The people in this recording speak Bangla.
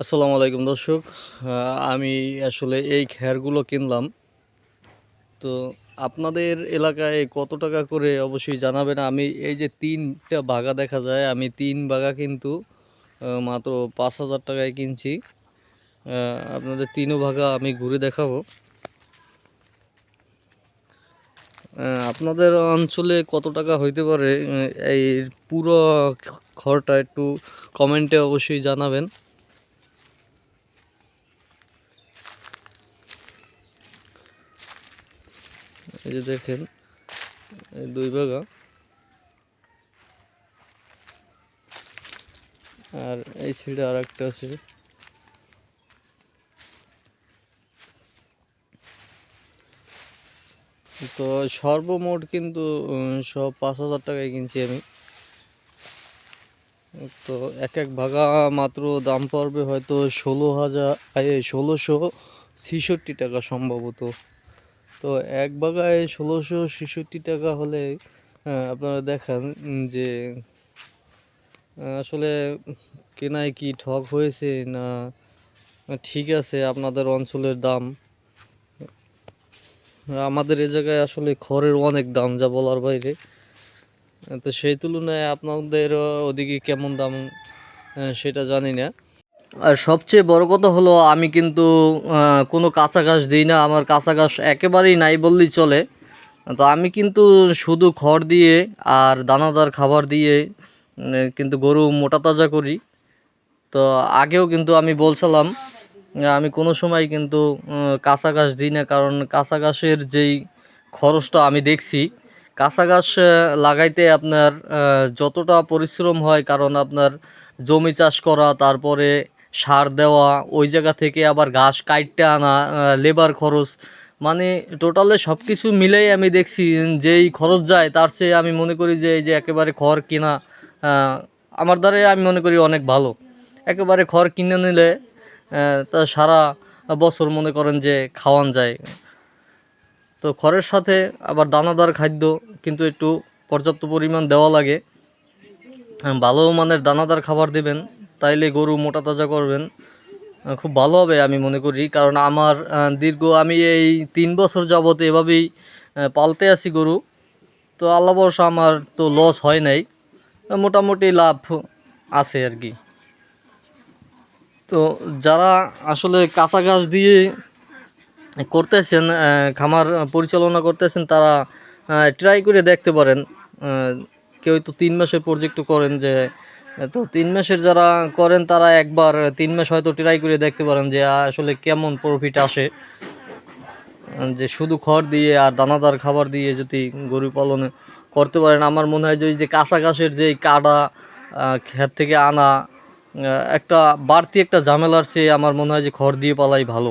আসসালামু আলাইকুম দর্শক। আমি আসলে এই খ্যারগুলো কিনলাম। তো আপনাদের এলাকায় কত টাকা করে অবশ্যই জানাবেন? আমি এই যে তিনটা বাগা দেখা যায়, আমি তিন বাগা কিন্তু মাত্র পাঁচ হাজার টাকায় কিনছি। আপনাদের তিনও ভাগা আমি ঘুরে দেখাবো। আপনাদের অঞ্চলে কত টাকা হইতে পারে? এই পুরো খড়টা একটু কমেন্টে অবশ্যই জানাবেন। এই যে দেখেন, এই দুই বাগা। আর এই সাইডে আর একটা আছে। তো সর্বমোট কিন্তু সব পাঁচ হাজার টাকায় কিনছি আমি। তো এক এক ভাগা মাত্র দাম পড়বে হয়তো ষোলো হাজার ষোলোশো ছেষট্টি টাকা সম্ভবত। তো এক বাগায় ষোলোশো ছেষট্টি টাকা হলে আহ, আপনারা দেখান যে আসলে কেনায় কি ঠক হয়েছে না ঠিক আছে আপনাদের অঞ্চলের দাম। আমাদের এ জায়গায় আসলে খড়ের অনেক দাম যা বলার বাইরে। তো সেই তুলনায় আপনাদের ওদিকে কেমন দাম আহ, সেটা জানি না। আর সবচেয়ে বড় কথা হলো, আমি কিন্তু কোনো কাঁচা ঘাস দিই না, আমার কাঁচা ঘাস একেবারেই নাই বললেই চলে। তো আমি কিন্তু শুধু খড় দিয়ে আর দানাদার খাবার দিয়ে কিন্তু গরু মোটা তাজা করি। তো আগেও কিন্তু আমি বলছিলাম আমি কোনো সময় কিন্তু কাঁচা ঘাস দিই না, কারণ কাঁচা ঘাসের যেই খরচটা আমি দেখছি কাঁচা ঘাস লাগাইতে আপনার যতটা পরিশ্রম হয়, কারণ আপনার জমি চাষ করা, তারপরে সার দেওয়া, ওই জায়গা থেকে আবার ঘাস কাটতে আনা লেবার খরচ মানে টোটালে সব কিছু মিলেই আমি দেখছি যেই খরচ যায়, তার চেয়ে আমি মনে করি যে এই যে একেবারে খড় কিনা আমার দ্বারা আমি মনে করি অনেক ভালো। একেবারে খড় কিনে নিলে তা সারা বছর মনে করেন যে খাওয়ান যায়। তো খড়ের সাথে আবার দানাদার খাদ্য কিন্তু একটু পর্যাপ্ত পরিমাণ দেওয়া লাগে। ভালো মানের দানাদার খাবার দেবেন। তাইলে গরু মোটা তাজা করবেন। খুব ভালো হবে আমি মনে করি, কারণ আমার দীর্ঘ আমি এই তিন বছর যাবত এভাবেই পালতে আছি গরু। তো আল্লাহ বর্ষা আমার তো লস হয় নাই মোটামুটি লাভ আছে আর কি। তো যারা আসলে কাঁচা ঘাস দিয়ে করতেছেন খামার পরিচালনা করতেছেন, তারা ট্রাই করে দেখতে পারেন। কেউ তো তিন মাসের প্রজেক্ট করেন যে তো তিন মাসের যারা করেন, তারা একবার তিন মাস হয়তো ট্রাই করে দেখতে পারেন যে, আসলে কেমন প্রফিট আসে। যে শুধু খড় দিয়ে আর দানাদার খাবার দিয়ে যদি গরু পালন করতে পারেন, আমার মনে হয় যে ওই যে কাঁচা ঘাসের যে কাটা ক্ষেত থেকে আনা একটা বাড়তি একটা ঝামেলার চেয়ে আমার মনে হয় যে খড় দিয়ে পালাই ভালো।